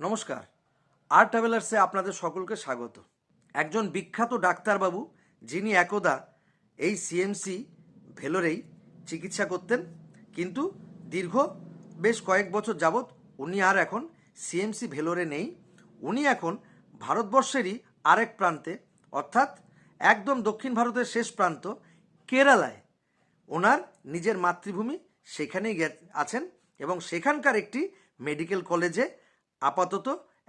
নমস্কার। আর ট্রাভেলার্সে আপনাদের সকলকে স্বাগত। একজন বিখ্যাত ডাক্তারবাবু যিনি একদা এই সিএমসি ভেলোরেই চিকিৎসা করতেন, কিন্তু দীর্ঘ বেশ কয়েক বছর যাবৎ উনি আর এখন সিএমসি ভেলোরে নেই। উনি এখন ভারতবর্ষেরই আরেক প্রান্তে, অর্থাৎ একদম দক্ষিণ ভারতের শেষ প্রান্ত, কেরালায়। ওনার নিজের মাতৃভূমি সেখানেই আছেন এবং সেখানকার একটি মেডিকেল কলেজে আপাতত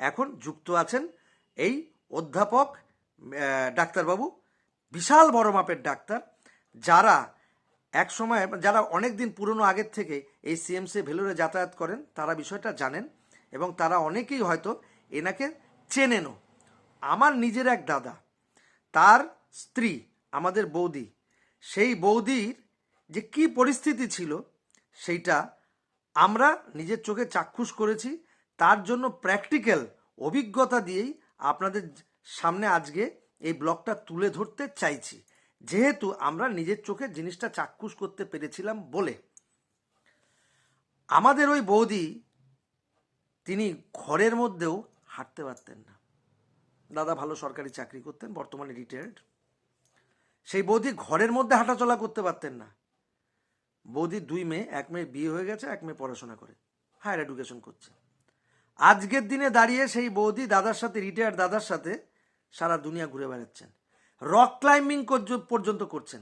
এখন যুক্ত আছেন এই অধ্যাপক ডাক্তারবাবু, বিশাল বড় মাপের ডাক্তার, যারা এক সময় যারা অনেক দিন পুরনো আগের থেকে এই সিএমসি ভেলোরে যাতায়াত করেন, তারা বিষয়টা জানেন এবং তারা অনেকেই হয়তো এনাকে চেনেনও। আমার নিজের এক দাদা, তার স্ত্রী, আমাদের বৌদি, সেই বৌদির যে কি পরিস্থিতি ছিল, সেইটা আমরা নিজের চোখে চাক্ষুষ করেছি তার জন্য প্র্যাকটিক্যাল অভিজ্ঞতা দিয়েই আপনাদের সামনে আজকে এই ব্লগটা তুলে ধরতে চাইছি। যেহেতু আমরা নিজের চোখে জিনিসটা চাক্ষুষ করতে পেরেছিলাম বলে। আমাদের ওই বৌদি তিনি ঘরের মধ্যেও হাঁটতে পারতেন না। দাদা ভালো সরকারি চাকরি করতেন, বর্তমানে রিটায়ার্ড সেই বৌদি ঘরের মধ্যে হাঁটাচলা করতে পারতেন না। বৌদির দুই মেয়ে, এক মেয়ে বিয়ে হয়ে গেছে, এক মেয়ে পড়াশোনা করে হায়ার এডুকেশন করছে। আজকের দিনে দাঁড়িয়ে সেই বৌদি দাদার সাথে রিটায়ার দাদার সাথে সারা দুনিয়া ঘুরে বেড়াচ্ছেন। রক ক্লাইম্বিং পর্যন্ত করছেন।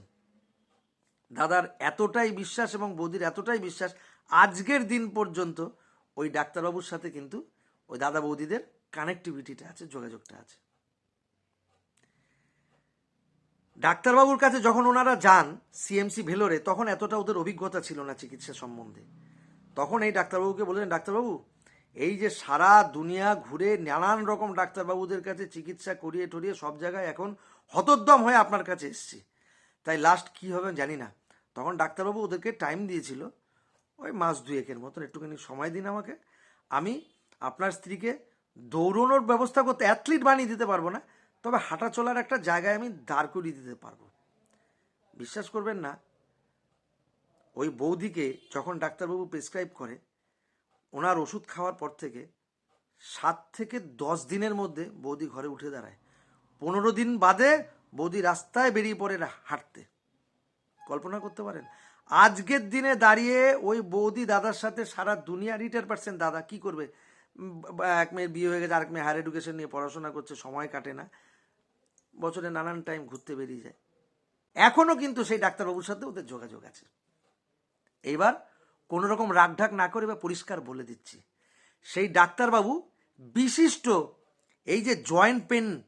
দাদার এতটাই বিশ্বাস এবং বৌদির এতটাই বিশ্বাস, আজকের দিন পর্যন্ত ওই ডাক্তারবাবুর সাথে কিন্তু ওই দাদা বৌদিদের কানেক্টিভিটিটা আছে, যোগাযোগটা আছে। ডাক্তারবাবুর কাছে যখন ওনারা যান সিএমসি ভেলোরে, তখন এতটা ওদের অভিজ্ঞতা ছিল না চিকিৎসা সম্বন্ধে। তখন এই ডাক্তারবাবুকে বললেন, ডাক্তারবাবু এই যে সারা দুনিয়া ঘুরে নানান রকম ডাক্তারবাবুদের কাছে চিকিৎসা করিয়ে টরিয়ে সব জায়গায় এখন হতোদ্যম হয়ে আপনার কাছে এসছি। তাই লাস্ট কী হবে জানি না। তখন ডাক্তারবাবু ওদেরকে টাইম দিয়েছিল। ওই মাস দুয়েকের মতন, একটুখানি সময় দিন আমাকে। আমি আপনার স্ত্রীকে দৌড়নোর ব্যবস্থা করতে অ্যাথলিট বানিয়ে দিতে পারব না, তবে হাঁটা চলার একটা জায়গায় আমি দাঁড় করিয়ে দিতে পারব। বিশ্বাস করবেন না, ওই বৌদিকে যখন ডাক্তারবাবু প্রেসক্রাইব করে ওনার ওষুধ খাওয়ার পর থেকে সাত থেকে দশ দিনের মধ্যে বৌদি ঘরে উঠে দাঁড়ায়। পনেরো দিন বাদে বৌদি রাস্তায় বেরিয়ে পড়ে হাঁটতে। কল্পনা করতে পারেন? আজকের দিনে দাঁড়িয়ে ওই বৌদি দাদার সাথে সারা দুনিয়া রিটায়ার পার্সেন্ট দাদা কি করবে? এক মেয়ের বিয়ে হয়ে গেছে, আরেক মেয়ে হায়ার এডুকেশন নিয়ে পড়াশোনা করছে, সময় কাটে না। বছরে নানান টাইম ঘুরতে বেরিয়ে যায়। এখনও কিন্তু সেই ডাক্তারবাবুর সাথে ওদের যোগাযোগ আছে। এইবার কোনো রকম রাগঢাক না করে বা পরিষ্কার বলে দিচ্ছি। সেই ডাক্তারবাবু বিশিষ্ট এই যে জয়েন্ট পেন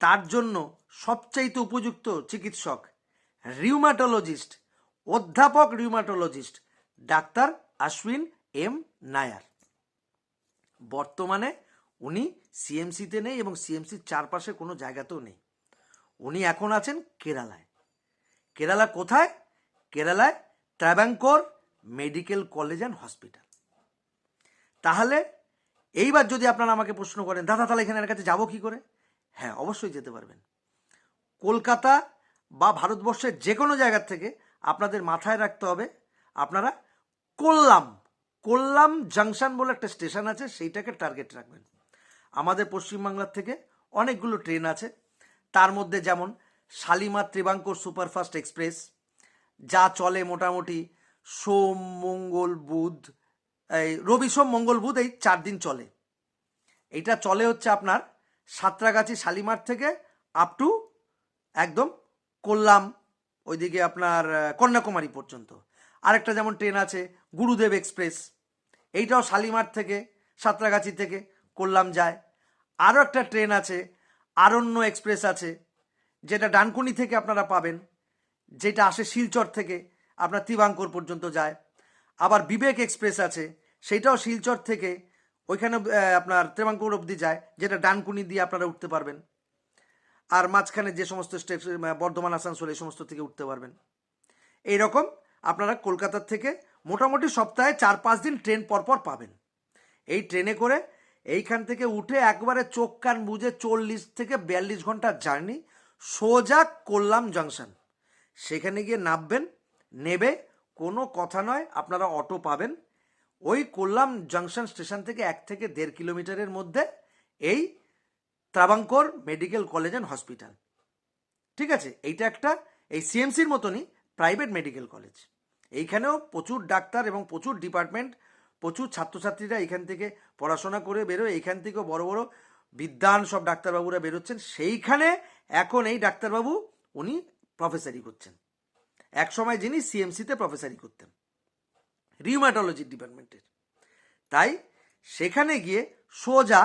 তার জন্য সবচাইতে উপযুক্ত চিকিৎসক রিউমাটোলজিস্ট অধ্যাপক rheumatologist doctor Ashwin M Nair. বর্তমানে উনি সিএমসিতে নেই এবং সিএমসির চারপাশে কোনো জায়গাতেও নেই। উনি এখন আছেন কেরালায়। কেরালা কোথায়? কেরালায় Travancore medical college and hospital. তাহলে এইবার যদি আপনারা আমাকে প্রশ্ন করেন, দাদা, তাহলে এখানের কাছে যাব কি করে? হ্যাঁ অবশ্যই যেতে পারবেন। কলকাতা বা ভারতবর্ষের যে কোনো জায়গার থেকে আপনাদের মাথায় রাখতে হবে, আপনারা কোল্লাম কোল্লাম জাংশন বলে একটা স্টেশন আছে, সেইটাকে টার্গেট রাখবেন। আমাদের পশ্চিমবাংলার থেকে অনেকগুলো ট্রেন আছে, তার মধ্যে যেমন শালিমার ত্রিবাঙ্কর সুপারফাস্ট এক্সপ্রেস, যা চলে মোটামুটি সোম, মঙ্গল, বুধ, এই রবি, সোম, মঙ্গল, বুধ এই চার দিন চলে। এইটা চলে হচ্ছে আপনার সাঁতরাগাছি শালিমার থেকে আপ টু একদম কোল্লাম, ওইদিকে আপনার কন্যাকুমারী পর্যন্ত। আরেকটা যেমন ট্রেন আছে, গুরুদেব এক্সপ্রেস এইটাও শালিমার থেকে, সাঁতরাগাছি থেকে কোল্লাম যায়। আরও একটা ট্রেন আছে, আরণ্য এক্সপ্রেস আছে, যেটা ডানকুনি থেকে আপনারা পাবেন, যেটা আসে শিলচর থেকে। আপনার ত্রিবাঙ্কর পর্যন্ত যায়। আবার বিবেক এক্সপ্রেস আছে সেটাও শিলচর থেকে ওইখানে আপনার ত্রিবাঙ্কর অবধি যায়, যেটা ডানকুনি দিয়ে আপনারা উঠতে পারবেন। আর মাঝখানে যে সমস্ত স্টেপ বর্ধমান, আসানসোল, এই সমস্ত থেকে উঠতে পারবেন। এই রকম আপনারা কলকাতার থেকে মোটামুটি সপ্তাহে চার পাঁচ দিন ট্রেন পরপর পাবেন। এই ট্রেনে করে এইখান থেকে উঠে একবারে চোখ কান বুঝে চল্লিশ থেকে বিয়াল্লিশ ঘণ্টার জার্নি সোজা কোল্লাম জাংশন। সেখানে গিয়ে নামবেন নেবে, কোনো কথা নয়, আপনারা অটো পাবেন। ওই কোল্লাম জাংশন স্টেশন থেকে এক থেকে দেড় কিলোমিটারের মধ্যে এই Travancore medical college and hospital. ঠিক আছে, এইটা একটা, এই সিএমসির মতনই প্রাইভেট মেডিকেল কলেজ। এইখানেও প্রচুর ডাক্তার এবং প্রচুর ডিপার্টমেন্ট, প্রচুর ছাত্রছাত্রীরা এখান থেকে পড়াশোনা করে বেরোয়, এইখান থেকেও বড় বড় বিদ্যান সব ডাক্তারবাবুরা বেরোচ্ছেন। সেইখানে এখন এই ডাক্তারবাবু উনি প্রফেসারি করছেন। এক সময় যিনি সিএমসিতে প্রফেসারি করতেন রিউম্যাটোলজি ডিপার্টমেন্টের তাই সেখানে গিয়ে সোজা,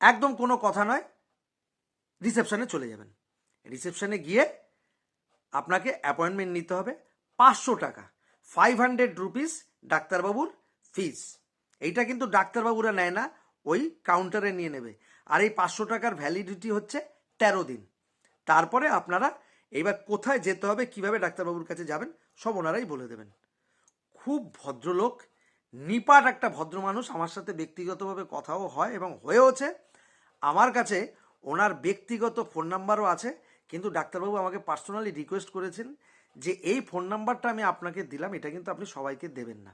একদম কোনো কথা নয় রিসেপশনে চলে যাবেন। রিসেপশনে গিয়ে আপনাকে অ্যাপয়েন্টমেন্ট নিতে হবে পাঁচশো টাকা ফাইভ হান্ড্রেড রুপিস ডাক্তারবাবুর ফিস এইটা কিন্তু ডাক্তারবাবুরা নেয় না, ওই কাউন্টারে নিয়ে নেবে। আর এই পাঁচশো টাকার ভ্যালিডিটি হচ্ছে তেরো দিন। তারপরে আপনারা এইবার কোথায় যেতে হবে, কীভাবে ডাক্তারবাবুর কাছে যাবেন, সব ওনারাই বলে দেবেন। খুব ভদ্রলোক, নিপাট একটা ভদ্র মানুষ আমার সাথে ব্যক্তিগতভাবে কথাও হয় এবং হয়েওছে। আমার কাছে ওনার ব্যক্তিগত ফোন নাম্বারও আছে, কিন্তু ডাক্তারবাবু আমাকে পার্সোনালি রিকোয়েস্ট করেছেন যে এই ফোন নাম্বারটা আমি আপনাকে দিলাম, এটা কিন্তু আপনি সবাইকে দেবেন না।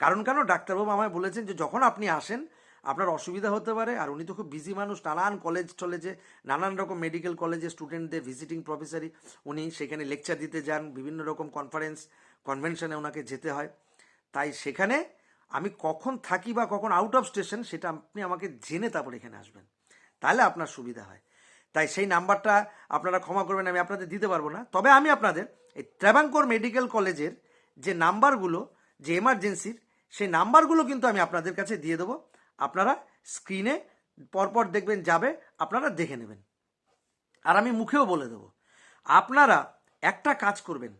কারণ কেন? ডাক্তারবাবু আমায় বলেছেন যে যখন আপনি আসেন আপনার অসুবিধা হতে পারে, আর উনি তো খুব বিজি মানুষ, নানান কলেজ টলেজে, নানান রকম মেডিকেল কলেজে স্টুডেন্টদের ভিজিটিং প্রফেসরই উনি সেখানে লেকচার দিতে যান, বিভিন্ন রকম কনফারেন্স কনভেনশনে ওনাকে যেতে হয়। তাই সেখানে আমি কখন থাকি বা কখন আউট অফ স্টেশন সেটা আপনি আমাকে জেনে তারপর এখানে আসবেন। তাহলে আপনার সুবিধা হয়। তাই সেই নাম্বারটা আপনারা ক্ষমা করবেন, আমি আপনাদের দিতে পারব না। তবে আমি আপনাদের এই ট্রাভাঙ্কোর মেডিকেল কলেজের যে নাম্বারগুলো, যে এমার্জেন্সির সেই নাম্বারগুলো কিন্তু আমি আপনাদের কাছে দিয়ে দেবো। আপনারা স্ক্রিনে পরপর দেখবেন, যাবে, আপনারা দেখে নেবেন। আর আমি মুখেও বলে দেবো, আপনারা একটা কাজ করবেন,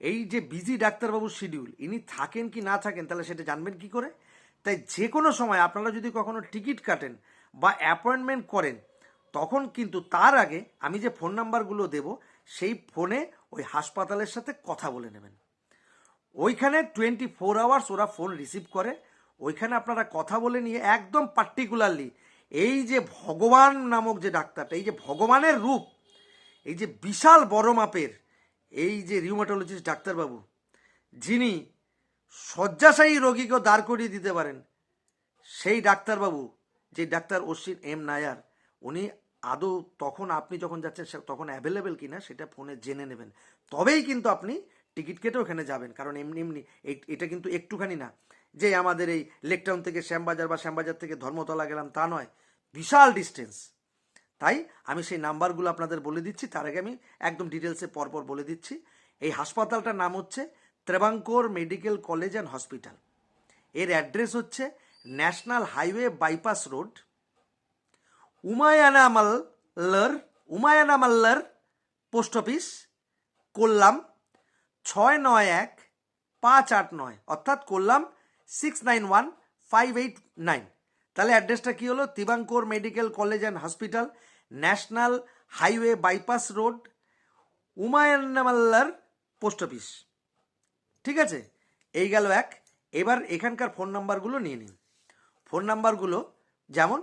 এই যে বিজি ডাক্তারবাবুর শিডিউল ইনি থাকেন কি না থাকেন, তাহলে সেটা জানবেন কি করে? তাই যে কোনো সময় আপনারা যদি কখনো টিকিট কাটেন বা অ্যাপয়েন্টমেন্ট করেন, তখন কিন্তু তার আগে আমি যে ফোন নাম্বারগুলো দেব, সেই ফোনে ওই হাসপাতালের সাথে কথা বলে নেবেন। ওইখানে টোয়েন্টি ফোর আওয়ার্স ওরা ফোন রিসিভ করে ওইখানে আপনারা কথা বলে নিয়ে একদম পার্টিকুলারলি এই যে ভগবান নামক যে ডাক্তারটা, এই যে ভগবানের রূপ, এই যে বিশাল বড় মাপের, এই যে রিউমাটোলজিস্ট ডাক্তারবাবু, যিনি শয্যাশায়ী রোগীকেও দাঁড় করিয়ে দিতে পারেন, সেই ডাক্তারবাবু, যে ডাক্তার অশ্বিন এম নায়ার, উনি আদৌ তখন আপনি যখন যাচ্ছেন তখন অ্যাভেলেবেল কিনা সেটা ফোনে জেনে নেবেন। তবেই কিন্তু আপনি টিকিট কেটে ওখানে যাবেন, কারণ এমনি এমনি এটা কিন্তু একটুখানি না। যে আমাদের এই লেকটাউন থেকে শ্যামবাজার বা শ্যামবাজার থেকে ধর্মতলা গেলাম, তা নয়, বিশাল ডিস্টেন্স তাই আমি সেই নাম্বারগুলো আপনাদের বলে দিচ্ছি, তার আগে আমি একদম ডিটেলসে পরপর বলে দিচ্ছি। এই হাসপাতালটার নাম হচ্ছে Travancore medical college and hospital. এর অ্যাড্রেস হচ্ছে national highway bypass road, Umayanallur Umayanallur post office, Kollam ছয় নয় এক পাঁচ আট নয়, অর্থাৎ Kollam six nine one five eight nine তাহলে অ্যাড্রেসটা কী হলো? Travancore medical college and hospital, national highway bypass road Umayanallur post office. ঠিক আছে? এই গেল এক। এবার এখানকার ফোন নাম্বারগুলো নিয়ে নিন। ফোন নাম্বারগুলো যেমন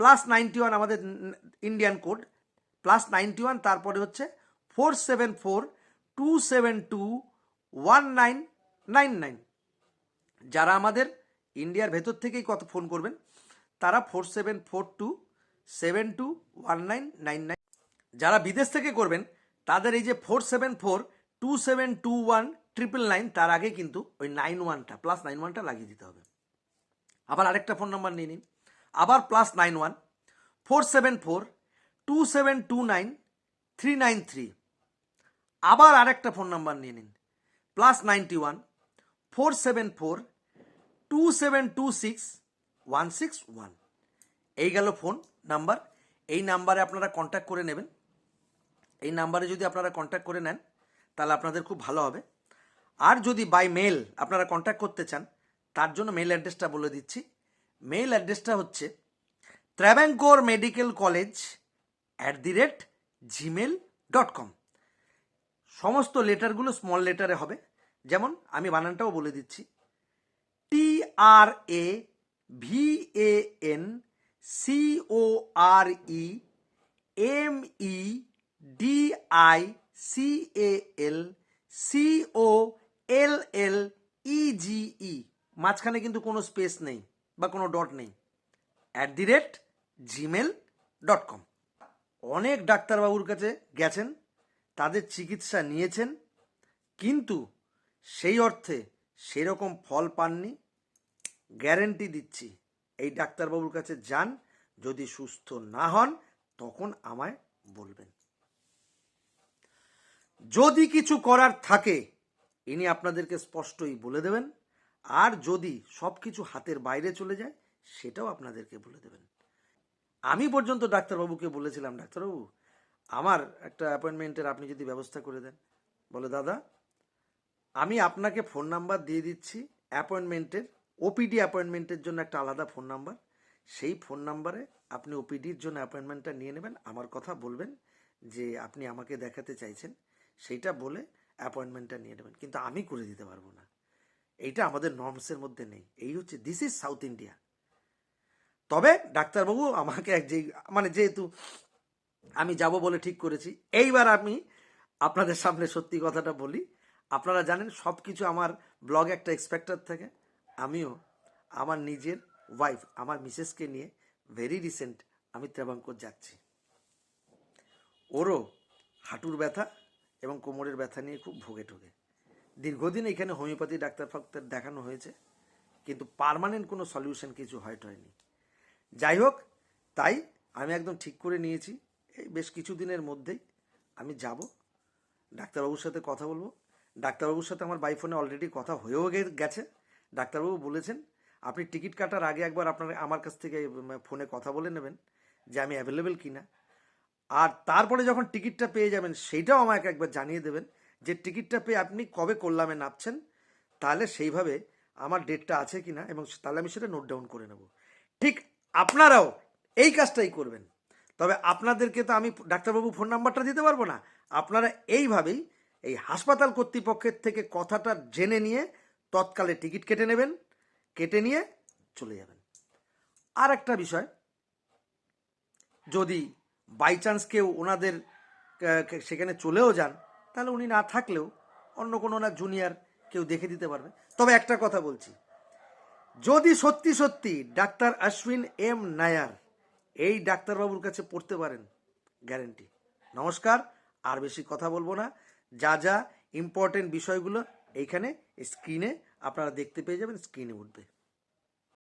প্লাস নাইনটি ওয়ান আমাদের Indian code plus ninety one তারপরে হচ্ছে four seven four two seven two one nine nine nine যারা আমাদের ইন্ডিয়ার ভেতর থেকেই কত ফোন করবেন, তারা four seven four two seven two one nine nine nine. যারা বিদেশ থেকে করবেন, তাদের এই যে four seven four two seven two one triple nine, তার আগে কিন্তু ওই নাইন ওয়ানটা, প্লাস নাইন ওয়ানটা লাগিয়ে দিতে হবে। আবার আরেকটা ফোন নাম্বার নিয়ে নিন। আবার plus nine one four seven four two seven two nine three nine three. আবার আরেকটা ফোন নাম্বার নিয়ে নিন। Plus ninety one four seven four two seven two six one six one এই গেল ফোন নাম্বার এই নাম্বারে আপনারা কন্ট্যাক্ট করে নেবেন। এই নাম্বারে যদি আপনারা কন্ট্যাক্ট করে নেন, তাহলে আপনাদের খুব ভালো হবে। আর যদি বাই মেল আপনারা কন্ট্যাক্ট করতে চান, তার জন্য মেল অ্যাড্রেসটা বলে দিচ্ছি। মেল অ্যাড্রেসটা হচ্ছে Travancore medical college at the rate Gmail dot com সমস্ত লেটারগুলো স্মল লেটারে হবে। যেমন আমি বানানটাও বলে দিচ্ছি। আর A V A N C O R E M E D I C A L C O L L E G E মাঝখানে কিন্তু কোনো স্পেস নেই বা কোনো ডট নেই। At the rate Gmail dot com অনেক ডাক্তারবাবুর কাছে গেছেন, তাদের চিকিৎসা নিয়েছেন, কিন্তু সেই অর্থে সেরকম ফল পাননি। গ্যারেন্টি দিচ্ছি। এই ডাক্তারবাবুর কাছে যান, যদি সুস্থ না হন, তখন আমায় বলবেন। যদি কিছু করার থাকে, ইনি আপনাদেরকে স্পষ্টই বলে দেবেন। আর যদি সব কিছু হাতের বাইরে চলে যায়, সেটাও আপনাদেরকে বলে দেবেন। আমি পর্যন্ত ডাক্তারবাবুকে বলেছিলাম, ডাক্তারবাবু, আমার একটা অ্যাপয়েন্টমেন্টের আপনি যদি ব্যবস্থা করে দেন। বলে, দাদা, আমি আপনাকে ফোন নাম্বার দিয়ে দিচ্ছি অ্যাপয়েন্টমেন্টের ওপিডি অ্যাপয়েন্টমেন্টের জন্য একটা আলাদা ফোন নাম্বার সেই ফোন নাম্বারে আপনি ওপিডির জন্য অ্যাপয়েন্টমেন্টটা নিয়ে নেবেন। আমার কথা বলবেন যে আপনি আমাকে দেখাতে চাইছেন, সেইটা বলে অ্যাপয়েন্টমেন্টটা নিয়ে নেবেন। কিন্তু আমি করে দিতে পারব না। এইটা আমাদের নর্মসের মধ্যে নেই। এই হচ্ছে দিস ইজ সাউথ ইন্ডিয়া তবে ডাক্তারবাবু, আমাকে এক যে মানে যেহেতু আমি যাব বলে ঠিক করেছি, এইবার আমি আপনাদের সামনে সত্যি কথাটা বলি। আপনারা জানেন সব কিছু আমার ব্লগে একটা এক্সপেক্টার থাকে। আমিও, আমার নিজের ওয়াইফ আমার মিসেসকে নিয়ে ভেরি রিসেন্ট আমি ত্রেবাঙ্কর যাচ্ছি। ওরও হাঁটুর ব্যথা এবং কোমরের ব্যথা নিয়ে খুব ভোগে ঠোগে। দীর্ঘদিন এখানে হোমিওপ্যাথি ডাক্তার ফাক্তার দেখানো হয়েছে, কিন্তু পার্মানেন্ট কোনো সলিউশন কিছু হয়ট হয়নি। যাই হোক, তাই আমি একদম ঠিক করে নিয়েছি। এই বেশ কিছু দিনের মধ্যেই আমি যাব। ডাক্তারবাবুর সাথে কথা বলব। ডাক্তারবাবুর সাথে আমার বাইফোনে অলরেডি কথা হয়েও গেছে। ডাক্তারবাবু বলেছেন, আপনি টিকিট কাটার আগে একবার আপনার, আমার কাছ থেকে ফোনে কথা বলে নেবেন যে আমি অ্যাভেলেবেল কিনা। আর তারপরে যখন টিকিটটা পেয়ে যাবেন, সেইটাও আমাকে একবার জানিয়ে দেবেন যে টিকিটটা পেয়ে আপনি কবে করলামে নামছেন, তাহলে সেইভাবে আমার ডেটটা আছে কি না এবং তাহলে আমি সেটা নোট ডাউন করে নেব। ঠিক আপনারাও এই কাজটাই করবেন। তবে আপনাদেরকে তো আমি ডাক্তারবাবু ফোন নাম্বারটা দিতে পারব না। আপনারা এইভাবেই এই হাসপাতাল কর্তৃপক্ষের থেকে কথাটা জেনে নিয়ে তৎকালে টিকিট কেটে নেবেন, কেটে নিয়ে চলে যাবেন। আর একটা বিষয়, যদি বাই চান্স কেউ ওনাদের সেখানে চলেও যান, তাহলে উনি না থাকলেও অন্য কোনো ওনার জুনিয়র কেউ দেখে দিতে পারবে। তবে একটা কথা বলছি, যদি সত্যি সত্যি ডাক্তার অশ্বিন এম নায়ার এই ডাক্তারবাবুর কাছে পড়তে পারেন গ্যারেন্টি নমস্কার, আর বেশি কথা বলব না। যা যা ইম্পর্টেন্ট বিষয়গুলো এইখানে স্ক্রিনে আপনারা দেখতে পেয়ে যাবেন স্ক্রিনে উঠবে।